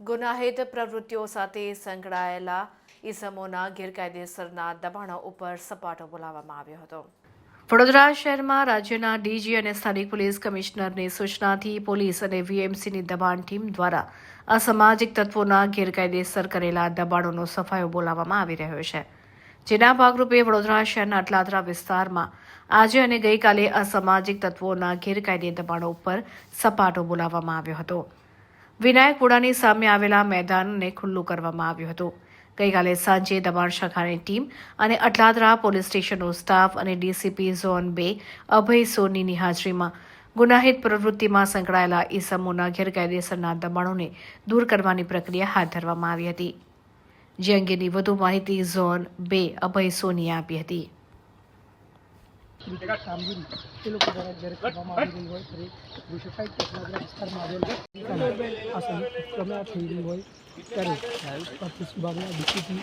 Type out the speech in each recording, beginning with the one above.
ગુનાહિત પ્રવૃત્તિઓ સાથે સંકળાયેલા ઈસમોના ગેરકાયદેસરના દબાણો ઉપર સપાટો બોલાવવામાં આવ્યો હતો. વડોદરા શહેરમાં રાજ્યના ડીજી અને સ્થાનિક પોલીસ કમિશનરની સૂચનાથી પોલીસ અને વીએમસીની દબાણ ટીમ દ્વારા અસામાજિક તત્વોના ગેરકાયદેસર કરેલા દબાણોનો સફાયો બોલાવવામાં આવી રહ્યો છે. જેના ભાગરૂપે વડોદરા શહેરના અટલાદરા વિસ્તારમાં આજે અને ગઈકાલે અસામાજિક તત્વોના ગેરકાયદે દબાણો ઉપર સપાટો બોલાવવામાં આવ્યો હતો. વિનાયકપુરાની સામે આવેલા મેદાનને ખુલ્લું કરવામાં આવ્યું હતું. ગઈકાલે સાંજે દબાણ શાખાની ટીમ અને અટલાદરા પોલીસ સ્ટેશનનો સ્ટાફ અને ડીસીપી ઝોન બે અભય સોનીની હાજરીમાં ગુનાહિત પ્રવૃત્તિમાં સંકળાયેલા ઈસમોના ગેરકાયદેસરના દબાણોને દૂર કરવાની પ્રક્રિયા હાથ ધરવામાં આવી હતી. જે અંગેની વધુ માહિતી ઝોન બે અભય સોનીએ આપી હતી. કામગીરી એ લોકો દ્વારા જ્યારે કરવામાં આવી હોય, ત્યારે વિસ્તારમાં આવેલ આ ઉપક્રમે થઈ હોય, ત્યારે વિભાગના ડીસીપી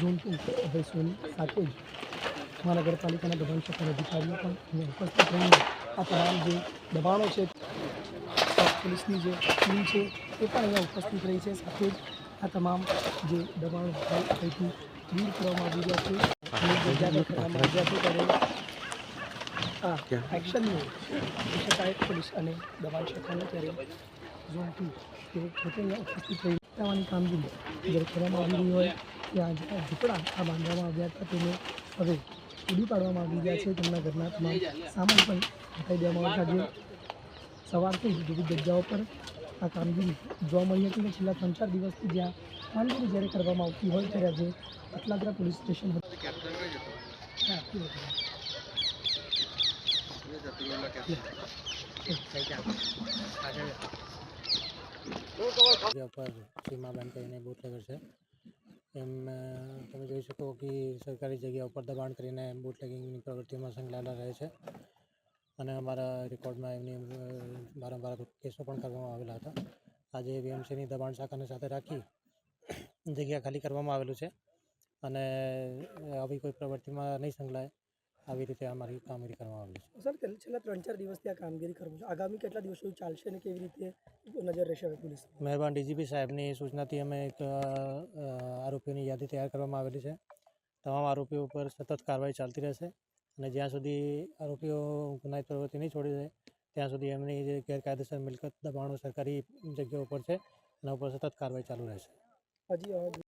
ઝોન ટુ સાથે જ મહાનગરપાલિકાના દબાણ શાખાના અધિકારીઓ પણ અહીંયા ઉપસ્થિત રહીને આ તમામ જે દબાણો છે પોલીસની જે ટીમ છે, એ પણ અહીંયા ઉપસ્થિત રહી છે. સાથે જ આ તમામ જે દબાણો અહીંથી દૂર કરવામાં આવી રહ્યા છે. કરવામાં આવ્યા એક્શનનું જોઈ શકાય પોલીસ અને દબાણ શાખાનું ત્યારે ઝોન ટુ તે પોતે ઉપસ્થિત રહી રહેવાની કામગીરી જ્યારે કરવામાં આવી રહી હોય ત્યાં ઝૂંપડા આ બાંધવામાં આવ્યા હતા. તેને હવે પૂરી પાડવામાં આવી ગયા છે. તેમના ઘરના તમામ સામાન પણ હટાવી દેવામાં આવ્યા આજે સવારથી વિવિધ જગ્યાઓ પર આ કામગીરી જોવા મળી હતી અને છેલ્લા ત્રણ ચાર દિવસથી જ્યાં કામગીરી જ્યારે કરવામાં આવતી હોય ત્યારે આજે અટલાદરા પોલીસ સ્ટેશન હતું હા, કેવું હતું? જગ્યા પર સીમાબેન કરીને બુટલેગર છે એમ તમે જોઈ શકો કે સરકારી જગ્યા ઉપર દબાણ કરીને બુટલેગિંગની પ્રવૃત્તિમાં સંકળાયેલા રહે છે અને અમારા રેકોર્ડમાં એમની વારંવાર કેસો પણ કરવામાં આવેલા હતા આજે વીએમસીની દબાણ શાખાને સાથે રાખી જગ્યા ખાલી કરવામાં આવેલું છે અને આવી કોઈ પ્રવૃત્તિમાં નહીં સંકળાય આવી રીતે અમારી કામગીરી કરવામાં આવી છે. સર છેલ્લા ત્રણ ચાર દિવસથી આ કામગીરી કરવું છે. આગામી કેટલા દિવસો ચાલશે અને કેવી રીતે નજર રહેશે પોલીસ? મહેરબાન ડીજીપી સાહેબની સૂચનાથી અમે એક આરોપીઓની યાદી તૈયાર કરવામાં આવેલી છે. તમામ આરોપીઓ ઉપર સતત કાર્યવાહી ચાલતી રહેશે અને જ્યાં સુધી આરોપીઓ ગુનાહિત પ્રવૃત્તિ નહીં છોડી દે ત્યાં સુધી એમની જે ગેરકાયદેસર મિલકત દબાણો સરકારી જગ્યાઓ ઉપર છે એના ઉપર સતત કાર્યવાહી ચાલુ રહેશે. હજી